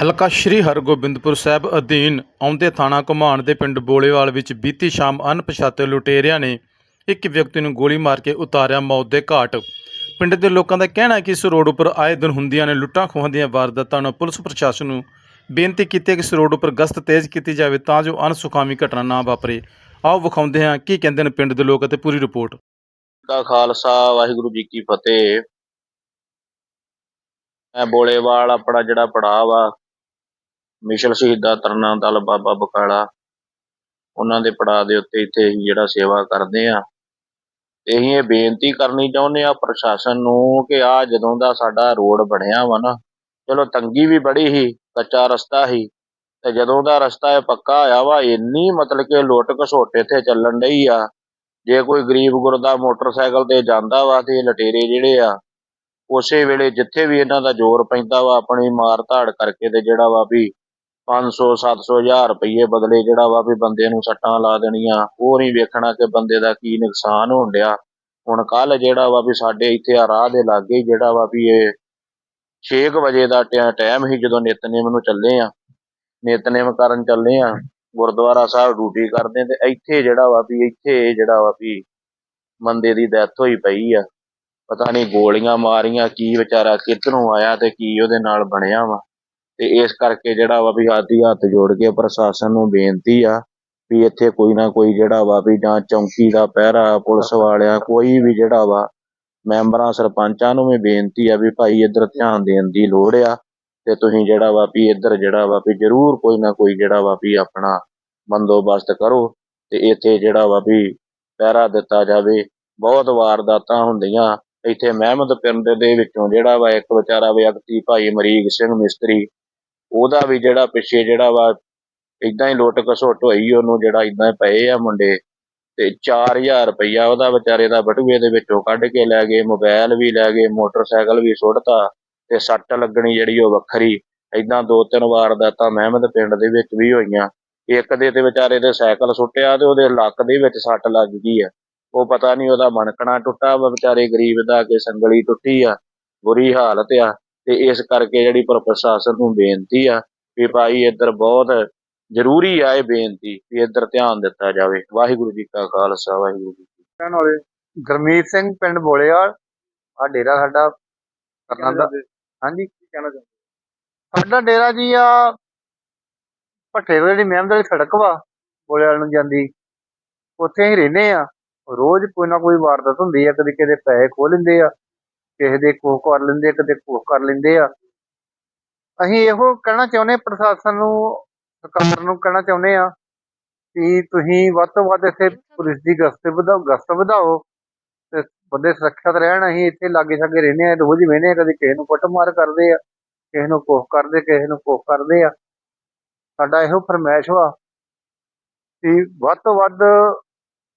ਹਲਕਾ ਸ਼੍ਰੀ ਹਰਗੋਬਿੰਦਪੁਰ ਸਾਹਿਬ ਅਧੀਨ ਆਉਂਦੇ ਥਾਣਾ ਘੁਮਾਣ ਦੇ ਪਿੰਡ ਬੋਲੇਵਾਲ ਵਿੱਚ ਬੀਤੀ ਸ਼ਾਮ ਅਣਪਛਾਤੇ ਲੁਟੇਰਿਆਂ ਨੇ ਇੱਕ ਵਿਅਕਤੀ ਨੂੰ ਗੋਲੀ ਮਾਰ ਕੇ ਉਤਾਰਿਆ ਮੌਤ ਦੇ ਘਾਟ। ਪਿੰਡ ਦੇ ਲੋਕਾਂ ਦਾ ਕਹਿਣਾ ਹੈ ਕਿ ਇਸ ਰੋਡ ਉੱਪਰ ਆਏ ਦਿਨ ਹੁੰਦੀਆਂ ਨੇ ਲੁੱਟਾਂ ਖੋਹਾਂ ਦੀਆਂ ਵਾਰਦਾਤਾਂ ਨੂੰ ਪੁਲਿਸ ਪ੍ਰਸ਼ਾਸਨ ਨੂੰ ਬੇਨਤੀ ਕੀਤੀ ਹੈ ਕਿ ਇਸ ਰੋਡ ਉੱਪਰ ਗਸ਼ਤ ਤੇਜ਼ ਕੀਤੀ ਜਾਵੇ ਤਾਂ ਜੋ ਅਣਸੁਖਾਵੀ ਘਟਨਾ ਨਾ ਵਾਪਰੇ। ਆਓ ਵਿਖਾਉਂਦੇ ਹਾਂ ਕੀ ਕਹਿੰਦੇ ਨੇ ਪਿੰਡ ਦੇ ਲੋਕ ਅਤੇ ਪੂਰੀ ਰਿਪੋਰਟ। ਦਾ ਖਾਲਸਾ, ਵਾਹਿਗੁਰੂ ਜੀ ਕੀ ਫਤਿਹ। ਮੈਂ ਬੋਲੇਵਾਲ, ਆਪਣਾ ਜਿਹੜਾ ਪੜਾਅ ਵਾ ਮਿਸ਼ਲ ਸ਼ਹੀਦਾਂ ਤਰਨਾ ਦਲ, ਬਾਬਾ ਬਕਾਲਾ। ਉਹਨਾਂ ਦੇ ਪੜਾਅ ਦੇ ਉੱਤੇ ਇੱਥੇ ਅਸੀਂ ਜਿਹੜਾ ਸੇਵਾ ਕਰਦੇ ਆ ਤੇ ਅਸੀਂ ਇਹ ਬੇਨਤੀ ਕਰਨੀ ਚਾਹੁੰਦੇ ਆ ਪ੍ਰਸ਼ਾਸਨ ਨੂੰ ਕਿ ਆ ਜਦੋਂ ਦਾ ਸਾਡਾ ਰੋਡ ਬਣਿਆ ਵਾ ਨਾ, ਚਲੋ ਤੰਗੀ ਵੀ ਬੜੀ ਸੀ, ਕੱਚਾ ਰਸਤਾ ਸੀ। ਤੇ ਜਦੋਂ ਦਾ ਰਸਤਾ ਇਹ ਪੱਕਾ ਹੋਇਆ ਵਾ, ਇੰਨੀ ਮਤਲਬ ਕਿ ਲੁੱਟ ਘਸੋਟੇ ਇੱਥੇ ਚੱਲਣ ਡਈ ਆ। ਜੇ ਕੋਈ ਗਰੀਬ ਗੁਰਦਾ ਮੋਟਰਸਾਈਕਲ ਤੇ ਜਾਂਦਾ ਵਾ ਤੇ ਲਟੇਰੇ ਜਿਹੜੇ ਆ, ਉਸੇ ਵੇਲੇ ਜਿੱਥੇ ਵੀ ਇਹਨਾਂ ਦਾ ਜ਼ੋਰ ਪੈਂਦਾ ਵਾ, ਆਪਣੀ ਮਾਰ ਧਾੜ ਕਰਕੇ ਤੇ ਜਿਹੜਾ ਵਾ ਵੀ 500 700 ਹਜ਼ਾਰ ਰੁਪਏ ਬਦਲੇ ਜਿਹੜਾ ਵਾ ਵੀ ਬੰਦੇ ਨੂੰ ਸੱਟਾਂ ਲਾ ਦੇਣੀਆਂ। ਉਹ ਨਹੀਂ ਵੇਖਣਾ ਕਿ ਬੰਦੇ ਦਾ ਕੀ ਨੁਕਸਾਨ ਹੋਣ ਡਿਆ। ਹੁਣ ਕੱਲ ਜਿਹੜਾ ਵਾ ਵੀ ਸਾਡੇ ਇੱਥੇ ਆ ਰਾਹ ਦੇ ਲਾਗੇ ਜਿਹੜਾ ਵਾ ਵੀ ਇਹ 6 ਵਜੇ ਦਾ ਟਾਈਮ ਹੀ ਜਦੋਂ ਨਿਤਨੇਮ ਨੂੰ ਚੱਲੇ ਆ। ਨਿਤਨੇਮ ਕਰਨ ਚੱਲੇ ਆ। ਗੁਰਦੁਆਰਾ ਸਾਹਿਬ ਡਿਊਟੀ ਕਰਦੇ ਤੇ ਇੱਥੇ ਜਿਹੜਾ ਵਾ ਵੀ ਇੱਥੇ ਜਿਹੜਾ ਵਾ ਵੀ ਬੰਦੇ ਦੀ ਡੈਥ ਹੋਈ ਪਈ ਆ। ਪਤਾ ਨਹੀਂ ਗੋਲੀਆਂ ਮਾਰੀਆਂ, ਕੀ ਵਿਚਾਰਾ ਕਿੱਧਰੋਂ ਆਇਆ ਤੇ ਕੀ ਉਹਦੇ ਨਾਲ ਬਣਿਆ ਵਾ। ਤੇ ਇਸ ਕਰਕੇ ਜਿਹੜਾ ਵਾ ਵੀ ਆਦੀ ਹੱਥ ਜੋੜ ਕੇ ਪ੍ਰਸ਼ਾਸਨ ਨੂੰ ਬੇਨਤੀ ਆ ਵੀ ਇੱਥੇ ਕੋਈ ਨਾ ਕੋਈ ਜਿਹੜਾ ਵਾ ਵੀ ਜਾਂ ਚੌਂਕੀ ਦਾ ਪਹਿਰਾ, ਪੁਲਿਸ ਵਾਲਿਆਂ, ਕੋਈ ਵੀ ਜਿਹੜਾ ਵਾ ਮੈਂਬਰਾਂ, ਸਰਪੰਚਾਂ ਨੂੰ ਵੀ ਬੇਨਤੀ ਆ ਵੀ ਭਾਈ ਇੱਧਰ ਧਿਆਨ ਦੇਣ ਦੀ ਲੋੜ ਆ ਤੇ ਤੁਸੀਂ ਜਿਹੜਾ ਵਾ ਵੀ ਇੱਧਰ ਜਿਹੜਾ ਵਾ ਵੀ ਜ਼ਰੂਰ ਕੋਈ ਨਾ ਕੋਈ ਜਿਹੜਾ ਵਾ ਵੀ ਆਪਣਾ ਬੰਦੋਬਸਤ ਕਰੋ ਤੇ ਇੱਥੇ ਜਿਹੜਾ ਵਾ ਵੀ ਪਹਿਰਾ ਦਿੱਤਾ ਜਾਵੇ। ਬਹੁਤ ਵਾਰਦਾਤਾਂ ਹੁੰਦੀਆਂ। ਇੱਥੇ ਮਹਿਮਦ ਪਿੰਡ ਦੇ ਵਿੱਚੋਂ ਜਿਹੜਾ ਵਾ ਇੱਕ ਵਿਚਾਰਾ ਵਿਅਕਤੀ ਭਾਈ ਅਮਰੀਕ ਸਿੰਘ ਮਿਸਤਰੀ ਉਹਦਾ ਵੀ ਜਿਹੜਾ ਪਿੱਛੇ ਜਿਹੜਾ ਵਾ ਇਦਾਂ ਹੀ ਲੁੱਟ ਘਸੁੱਟ ਹੋਈ ਉਹਨੂੰ ਜਿਹੜਾ ਇਦਾਂ ਪਏ ਆ ਮੁੰਡੇ ਤੇ 4000 ਰੁਪਈਆ ਉਹਦਾ ਵਿਚਾਰੇ ਦਾ ਬਟੂਏ ਦੇ ਵਿੱਚੋਂ ਕੱਢ ਕੇ ਲੈ ਗਏ ਮੋਬਾਈਲ ਵੀ ਲੈ ਗਏ, ਮੋਟਰਸਾਈਕਲ ਵੀ ਸੁੱਟਤਾ ਤੇ ਸੱਟ ਲੱਗਣੀ ਜਿਹੜੀ ਉਹ ਵੱਖਰੀ। ਇਦਾਂ ਦੋ ਤਿੰਨ ਵਾਰ ਦਾ ਤਾਂ ਮਹਿਮਦ ਪਿੰਡ ਦੇ ਵਿੱਚ ਵੀ ਹੋਈਆਂ। ਇੱਕ ਦੇ ਤੇ ਵਿਚਾਰੇ ਦੇ ਸਾਈਕਲ ਸੁੱਟਿਆ ਤੇ ਉਹਦੇ ਲੱਕ ਦੇ ਵਿੱਚ ਸੱਟ ਲੱਗ ਗਈ ਆ। ਉਹ ਪਤਾ ਨਹੀਂ ਉਹਦਾ ਮਣਕਣਾ ਟੁੱਟਾ ਵਾ, ਵਿਚਾਰੇ ਗਰੀਬ ਦਾ ਕਿ ਸੰਗਲੀ ਟੁੱਟੀ ਆ, ਬੁਰੀ ਹਾਲਤ ਆ। ਤੇ ਇਸ ਕਰਕੇ ਜਿਹੜੀ ਪਰ ਪ੍ਰਸ਼ਾਸਨ ਨੂੰ ਬੇਨਤੀ ਆ ਵੀ ਭਾਈ ਇੱਧਰ ਬਹੁਤ ਜ਼ਰੂਰੀ ਆ ਇਹ ਬੇਨਤੀ ਵੀ ਇੱਧਰ ਧਿਆਨ ਦਿੱਤਾ ਜਾਵੇ। ਵਾਹਿਗੁਰੂ ਜੀ ਕਾ ਖਾਲਸਾ ਵਾਹਿਗੁਰੂ ਜੀ ਕੀ ਫਤਿਹ। ਗਰਮੀਤ ਸਿੰਘ ਪਿੰਡ ਬੋਲੇਵਾਲ ਆ ਡੇਰਾ ਸਾਡਾ ਕਰਨਾ ਦਾ। ਹਾਂਜੀ। ਕੀ ਕਹਿਣਾ ਚਾਹੁੰਦੇ? ਸਾਡਾ ਡੇਰਾ ਜੀ ਆ ਭੱਠੇ ਤੋਂ ਜਿਹੜੀ ਮਹਿਮਦ ਵਾਲੀ ਸੜਕ ਵਾ ਬੋਲੇਵਾਲ ਨੂੰ ਜਾਂਦੀ ਉੱਥੇ ਹੀ ਰਹਿੰਦੇ ਆ। ਰੋਜ਼ ਕੋਈ ਨਾ ਕੋਈ ਵਾਰਦਾਤ ਹੁੰਦੀ ਆ ਕਦੇ ਕਿਤੇ ਪੈਸੇ ਖੋਹ ਲੈਂਦੇ ਆ। ਕਿਸੇ ਦੇ ਕੋਹ ਕਰ ਲੈਂਦੇ ਆ ਕਦੇ ਕੋਹ ਕਰ ਲੈਂਦੇ ਆ। ਅਸੀਂ ਇਹੋ ਕਹਿਣਾ ਚਾਹੁੰਦੇ, ਪ੍ਰਸ਼ਾਸਨ ਨੂੰ, ਸਰਕਾਰ ਨੂੰ ਕਹਿਣਾ ਚਾਹੁੰਦੇ ਆ ਕਿ ਤੁਸੀਂ ਵੱਧ ਤੋਂ ਵੱਧ ਇੱਥੇ ਪੁਲਿਸ ਦੀ ਗਸ਼ਤ ਵਧਾਓ ਗਸ਼ਤ ਵਧਾਓ ਤੇ ਬੰਦੇ ਸੁਰੱਖਿਅਤ ਰਹਿਣ। ਅਸੀਂ ਇੱਥੇ ਲਾਗੇ ਛਾਗੇ ਰਹਿੰਦੇ ਆ ਰੋਜ਼ ਵੇਹਨੇ ਆ ਕਦੇ ਕਿਸੇ ਨੂੰ ਕੁੱਟਮਾਰ ਕਰਦੇ ਆ, ਕਿਸੇ ਨੂੰ ਕੋਹ ਕਰਦੇ, ਕਿਸੇ ਨੂੰ ਕੋਹ ਕਰਦੇ ਆ। ਸਾਡਾ ਇਹੋ ਫਰਮਾਇਸ਼ ਵਾ ਕਿ ਵੱਧ ਤੋਂ ਵੱਧ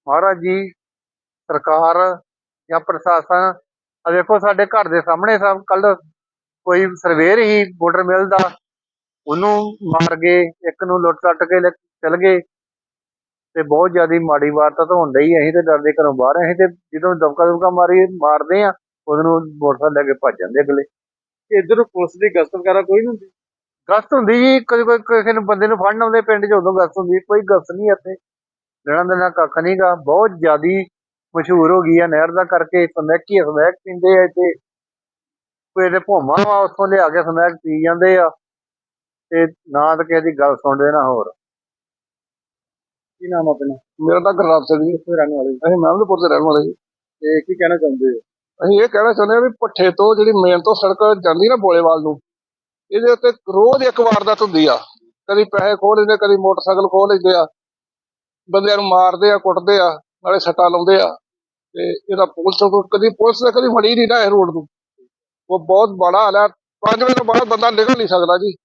ਮਹਾਰਾਜ ਜੀ, ਸਰਕਾਰ ਜਾਂ ਪ੍ਰਸ਼ਾਸਨ ਆ ਵੇਖੋ ਸਾਡੇ ਘਰ ਦੇ ਸਾਹਮਣੇ ਸਭ ਕੱਲ ਕੋਈ ਸਰਵੇਰ ਹੀ ਮੋਟਰ ਮਿਲ ਦਾ ਉਹਨੂੰ ਮਾਰ ਗਏ ਇੱਕ ਨੂੰ ਲੁੱਟ ਲੱਟ ਕੇ ਚਲ ਗਏ। ਤੇ ਬਹੁਤ ਜ਼ਿਆਦਾ ਮਾੜੀ ਵਾਰਦਾਤ ਹੋਣ ਡਈ ਅਸੀਂ ਤੇ ਡਰਦੇ ਘਰੋਂ ਬਾਹਰ। ਅਸੀਂ ਤੇ ਜਦੋਂ ਦਬਕਾ ਦਬਕਾ ਮਾਰੀ ਮਾਰਦੇ ਆ ਉਹਨੂੰ ਮੋਟਰਸਾਈਕਲ ਲੈ ਕੇ ਭੱਜ ਜਾਂਦੇ ਅਗਲੇ। ਇੱਧਰ ਪੁਲਿਸ ਦੀ ਗਸ਼ਤ ਵਗੈਰਾ ਕੋਈ ਨਹੀਂ ਹੁੰਦੀ? ਗਸਤ ਹੁੰਦੀ ਜੀ ਕਦੇ ਕੋਈ ਕਿਸੇ ਨੂੰ ਬੰਦੇ ਨੂੰ ਫੜਨ ਆਉਂਦੇ ਪਿੰਡ 'ਚ ਉਦੋਂ ਗਸਤ ਹੁੰਦੀ ਕੋਈ ਗਸਤ ਨਹੀਂ ਇੱਥੇ। ਲੈਣਾ ਦੇਣਾ ਕੱਖ ਨਹੀਂਗਾ ਬਹੁਤ ਜ਼ਿਆਦੀ ਮਸ਼ਹੂਰ ਹੋ ਗਈ ਆ ਨਹਿਰ ਦਾ ਕਰਕੇ ਸਮੈਕ ਹੀ ਸਮੈਕ ਪੀਂਦੇ ਆ ਇੱਥੇ। ਕੋਈ ਇਹਦੇ ਭੋਮਾ ਵਾ ਉੱਥੋਂ ਲਿਆ ਕੇ ਸਮੈਕ ਪੀ ਜਾਂਦੇ ਆ। ਤੇ ਨਾ ਤਾਂ ਕਿਸੇ ਦੀ ਗੱਲ ਸੁਣਦੇ ਨਾ ਹੋਰ। ਕੀ ਨਾਮ ਆਪਣਾ? ਮੇਰਾ ਤਾਂ ਗੁਰਨਾਮ ਸਿੰਘ ਜੀ। ਕਿੱਥੇ ਰਹਿਣ ਵਾਲੇ? ਅਸੀਂ ਮਹਿਮਦਪੁਰ ਦੇ ਰਹਿਣ ਵਾਲੇ ਜੀ। ਤੇ ਕੀ ਕਹਿਣਾ ਚਾਹੁੰਦੇ ਹੋ? ਅਸੀਂ ਇਹ ਕਹਿਣਾ ਚਾਹੁੰਦੇ ਹਾਂ ਵੀ ਪੱਠੇ ਤੋਂ ਜਿਹੜੀ ਮੇਨ ਤੋਂ ਸੜਕ ਜਾਂਦੀ ਨਾ ਬੋਲੇਵਾਲ ਨੂੰ ਇਹਦੇ ਉੱਤੇ ਰੋਜ਼ ਇੱਕ ਵਾਰਦਾਤ ਹੁੰਦੀ ਆ। ਕਦੀ ਪੈਸੇ ਖੋਹ ਲੈਂਦੇ ਕਦੀ ਮੋਟਰਸਾਈਕਲ ਖੋਹ ਲੈਂਦੇ ਆ। ਬੰਦਿਆਂ ਨੂੰ ਮਾਰਦੇ ਆ ਕੁੱਟਦੇ ਆ ਨਾਲੇ ਸੱਟਾਂ ਲਾਉਂਦੇ ਆ। ਤੇ ਇਹਦਾ ਪੁਲਿਸ ਤੋਂ ਕਦੀ ਪੁਲਿਸ ਨੇ ਕਦੀ ਫੜੀ ਨਹੀਂ ਨਾ ਇਹ ਰੋਡ ਨੂੰ ਉਹ ਬਹੁਤ ਬੜਾ ਹਾਲ ਹੈ। 5 ਵਜੇ ਤੋਂ ਬਾਅਦ ਬੰਦਾ ਨਿਕਲ ਨਹੀਂ ਸਕਦਾ ਜੀ।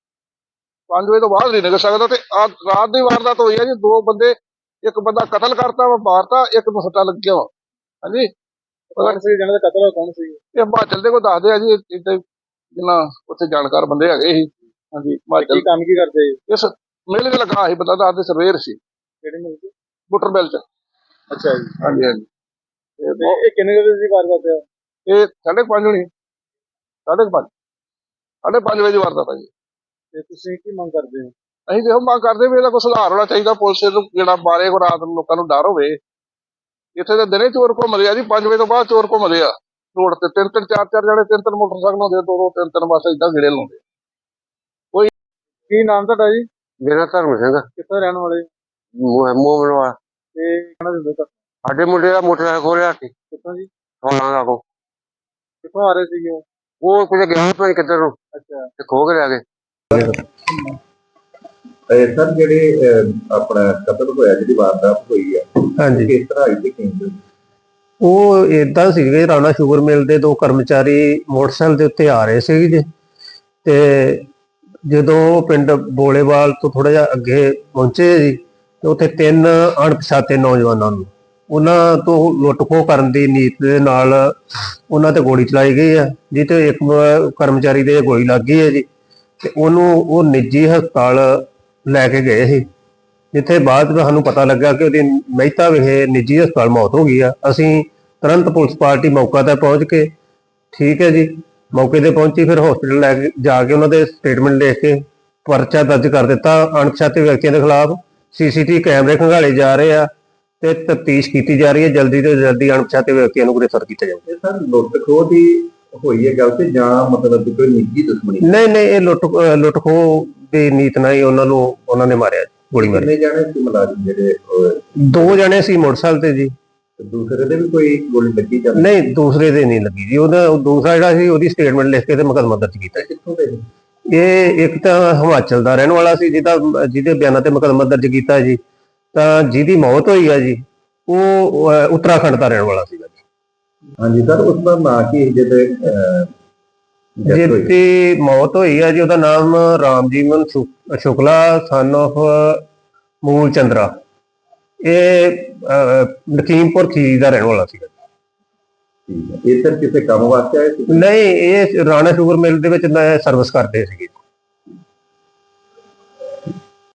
5 ਵਜੇ ਤੋਂ ਬਾਅਦ ਨਹੀਂ ਨਿਕਲ ਸਕਦਾ ਤੇ ਆ ਰਾਤ ਦੀ ਵਾਰਦਾਤ ਹੋਈ ਆ ਜੀ। ਦੋ ਬੰਦੇ ਇੱਕ ਬੰਦਾ ਕਤਲ ਕਰਤਾ ਵਾ ਮਾਰਤਾ ਇੱਕ ਨੂੰ ਸੱਟਾਂ ਲੱਗੀਆਂ ਵਾ। ਹਾਂਜੀ? ਕੌਣ ਸੀ? ਜਿਹਨਾਂ ਦਾ ਕਤਲ ਹੋਇਆ ਕੌਣ ਸੀ? ਇਹ ਹਿਮਾਚਲ ਦੇ ਕੋ ਦੱਸਦੇ ਆ ਜੀ। ਇੱਥੇ ਜਿੰਨਾ ਉੱਥੇ ਜਾਣਕਾਰ ਬੰਦੇ ਹੈਗੇ ਸੀ। ਹਾਂਜੀ ਹਿਮਾਚਲ ਕੀ ਕੰਮ ਕੀ ਕਰਦੇ ਇਸ ਮੇਲੇ ਤੇ ਲੱਗਾ ਸੀ ਬੰਦਾ ਦੱਸਦੇ ਸਰਵੇਰ ਸੀ। ਕਿਹੜੇ ਮਿਲ ਕੇ? ਬੁੱਟਰ ਬੈਲ ਚ। ਅੱਛਾ ਜੀ। ਹਾਂਜੀ ਹਾਂਜੀ। ਤੇ ਤੇ ਇਹ ਕਿੰਨੇ ਵਜੇ ਦੀ ਵਾਰਦਾਤ ਹੈ ਇਹ ਸਾਢੇ ਕੁ ਹੋਣੀ ਵਜੇ ਵਾਰਦਾਤ ਜੀ। ਤੇ ਤੁਸੀਂ ਮੰਗ ਕਰਦੇ ਹੋ? ਅਸੀਂ ਦੇਖੋ ਮੰਗ ਕਰਦੇ ਵੀ ਇਹਦਾ ਕੋਈ ਸੁਧਾਰ ਹੋਣਾ ਚਾਹੀਦਾ। ਪੁਲਿਸ ਨੂੰ ਜਿਹੜਾ ਬਾਰੇ ਕੋ ਰਾਤ ਨੂੰ ਲੋਕਾਂ ਨੂੰ ਡਰ ਹੋਵੇ। ਇੱਥੇ ਤਾਂ ਦਿਨੇ ਚੋਰ ਘੁੰਮਦੇ ਆ ਜੀ। 5 ਵਜੇ ਤੋਂ ਬਾਅਦ ਚੋਰ ਘੁੰਮਦੇ ਆ। ਰੋਡ ਤੇ ਤਿੰਨ ਤਿੰਨ ਚਾਰ ਚਾਰ ਜਣੇ ਤਿੰਨ ਤਿੰਨ ਮੋਟਰਸਾਈਕਲ ਹੁੰਦੇ ਦੋ ਦੋ ਤਿੰਨ ਤਿੰਨ ਬਸ ਏਦਾਂ ਗਿੜੇ ਲਾਉਂਦੇ ਕੀ ਨਾਮ ਤੁਹਾਡਾ ਜੀ? ਮੇਰਾ ਧਰਮ ਸਿੰਘ ਕਿੱਥੋਂ ਰਹਿਣ ਵਾਲੇ ਮੋਮਨ ਵਾਲਾ ਤੇ ਕਹਿਣਾ ਦਿੰਦੇ ਤਾਂ ਸਾਡੇ ਮੁੰਡੇ ਦਾ ਮੋਟਰਸਾਈਕਲ ਖੋਲਿਆ ਸੀ। ਕਿੱਥੋਂ ਜੀ? ਸੋਨਾ ਦਾ ਕੋ ਕਿੱਥੋਂ ਆ ਰਹੇ ਸੀਗੇ ਉਹ? ਉਹ ਕੁਝ ਗਿਆ ਪਤਾ ਕਿੱਧਰ ਨੂੰ। ਅੱਛਾ। ਤੇ ਖੋ ਕੇ ਲੈ ਗਏ। ਇਹ ਸਰ ਜਿਹੜੇ ਅਹ, ਆਪਣਾ ਕਤਲ ਹੋਇਆ ਜਿਹੜੀ ਵਾਰਦਾਤ ਹੋਈ ਹੈ ਹਾਂਜੀ। ਕਿਸ ਤਰ੍ਹਾਂ ਹੋਈ ਤੇ ਕਿੰਨੇ ਉਹ ਇਦਾਂ ਸੀਗੇ ਰਾਣਾ ਸ਼ੂਗਰ ਮਿਲ ਦੇ ਦੋ ਕਰਮਚਾਰੀ ਮੋਟਰਸਾਈਕਲ ਦੇ ਉੱਤੇ ਆ ਰਹੇ ਸੀਗੇ ਜੀ। ਤੇ ਜਦੋਂ ਉਹ ਪਿੰਡ ਬੋਲੇਵਾਲ ਤੋਂ ਥੋੜਾ ਜਿਹਾ ਅੱਗੇ ਪਹੁੰਚੇ ਜੀ ਤੇ ਉੱਥੇ ਤਿੰਨ ਅਣਪਛਾਤੇ ਨੌਜਵਾਨਾਂ ਨੂੰ ਉਹਨਾਂ ਤੋਂ ਲੁੱਟ-ਖੋਹ ਕਰਨ ਦੀ ਨੀਤ ਦੇ ਨਾਲ ਉਹਨਾਂ ਤੇ ਗੋਲੀ ਚਲਾਈ ਗਈ ਹੈ ਜਿੱਤੇ ਇੱਕ ਕਰਮਚਾਰੀ ਦੇ ਗੋਲੀ ਲੱਗ ਗਈ ਹੈ ਜੀ। ਤੇ ਉਹਨੂੰ ਉਹ ਨਿੱਜੀ ਹਸਪਤਾਲ ਲੈ ਕੇ ਗਏ ਸੀ, ਜਿੱਥੇ ਬਾਅਦ ਵਿੱਚ ਸਾਨੂੰ ਪਤਾ ਲੱਗਾ ਕਿ ਉਹਦੀ ਮਹਿਤਾ ਵਿਖੇ ਨਿੱਜੀ ਹਸਪਤਾਲ ਮੌਤ ਹੋ ਗਈ ਆ। ਅਸੀਂ ਤੁਰੰਤ ਪੁਲਿਸ ਪਾਰਟੀ ਮੌਕਾ ਤੇ ਪਹੁੰਚ ਕੇ, ਠੀਕ ਹੈ ਜੀ, ਮੌਕੇ ਤੇ ਪਹੁੰਚੀ, ਫਿਰ ਹਸਪੀਟਲ ਲੈ ਕੇ ਜਾ ਕੇ ਉਹਨਾਂ ਦੇ ਸਟੇਟਮੈਂਟ ਲਿਖ ਕੇ ਪਰਚਾ ਦਰਜ ਕਰ ਦਿੱਤਾ। ਅਣਪਛਾਤੇ ਵਿਅਕਤੀਆਂ ਦੇ ਖਿਲਾਫ ਸੀਸੀਟੀਵੀ ਕੈਮਰੇ ਖੰਗਾਲੇ ਜਾ ਰਹੇ ਆ। ਤੇ ਤਫਤੀਸ਼ ਕੀਤੀ ਜਾ ਰਹੀ ਹੈ ਜਲਦੀ ਤੋਂ ਜਲਦੀ ਅਣਪਛਾਤੇ ਵਿਅਕਤੀਆਂ ਨੂੰ ਗ੍ਰਿਫਤਾਰ ਕੀਤਾ ਜਾਊਗਾ ਇਹ ਸਰ ਲੁੱਟ ਖੋਹ ਦੀ ਹੋਈ ਹੈ ਗੱਲ ਤੇ ਜਾਂ ਮਤਲਬ ਕੋਈ ਨਿੱਜੀ ਦੁਸ਼ਮਣੀ? ਨਹੀਂ ਨਹੀਂ ਇਹ ਲੁੱਟ ਲੁੱਟ ਖੋਹ ਦੀ ਨੀਤ ਨਾਲ ਹੀ ਉਹਨਾਂ ਨੂੰ ਉਹਨਾਂ ਨੇ ਮਾਰਿਆ ਗੋਲੀ ਮਾਰੀ। ਕਿੰਨੇ ਜਾਣੇ ਸੀ ਮੁਲਾਜ਼ਮ ਜਿਹੜੇ ਦੋ ਜਣੇ ਸੀ ਮੋਟਰਸਾਈਕਲ ਤੇ ਜੀ। ਦੂਸਰੇ ਦੇ ਵੀ ਕੋਈ ਗੋਲੀ ਲੱਗੀ ਜਾਂਦੀ ਨਹੀਂ ਦੂਸਰੇ ਦੇ ਨਹੀਂ ਲੱਗੀ ਜੀ। ਉਹਦਾ ਉਹ ਦੂਸਰਾ ਜਿਹੜਾ ਸੀ ਉਹਦੀ ਸਟੇਟਮੈਂਟ ਲਿਖ ਕੇ ਤੇ ਮੁਕੱਦਮਾ ਦਰਜ ਕੀਤਾ। ਕਿੱਥੋਂ ਦੇ? ਇਹ ਇੱਕ ਤਾਂ ਹਿਮਾਚਲ ਦਾ ਰਹਿਣ ਵਾਲਾ ਸੀ ਜਿਹਦਾ ਜਿਹਦੇ ਬਿਆਨਾਂ ਤੇ ਮੁਕੱਦਮਾ ਦਰਜ ਕੀਤਾ ਜੀ। ਤਾਂ ਜਿਹਦੀ ਮੌਤ ਹੋਈ ਆ ਜੀ ਉਹ ਅਹ, ਉੱਤਰਾਖੰਡ ਦਾ ਰਹਿਣ ਵਾਲਾ ਸੀਗਾ ਜੀ। ਹਾਂਜੀ ਸਰ ਉਸ ਦਾ ਨਾਂ ਕੀ ਹੈ ਜਿਹਦੇ ਅਹ, death ਹੋਈ? ਜਿਹਦੀ ਮੌਤ ਹੋਈ ਆ ਜੀ ਉਹਦਾ ਨਾਮ ਰਾਮਜੀਵਨ ਸ਼ੁ- ਸ਼ੁਕਲਾ ਸਨ of ਮੂਲ ਚੰਦਰਾ। ਇਹ ਅਹ, ਲਖੀਮਪੁਰ ਖੀਰੀ ਦਾ ਰਹਿਣ ਵਾਲਾ ਸੀਗਾ ਠੀਕ ਹੈ। ਇਹ ਸਰ ਕਿਸੇ ਕੰਮ ਵਾਸਤੇ ਆਏ ਸੀ? ਨਹੀਂ ਇਹ ਰਾਣਾ ਸ਼ੂਗਰ ਮਿਲ ਦੇ ਵਿੱਚ ਸਰਵਿਸ ਕਰਦੇ ਸੀਗੇ।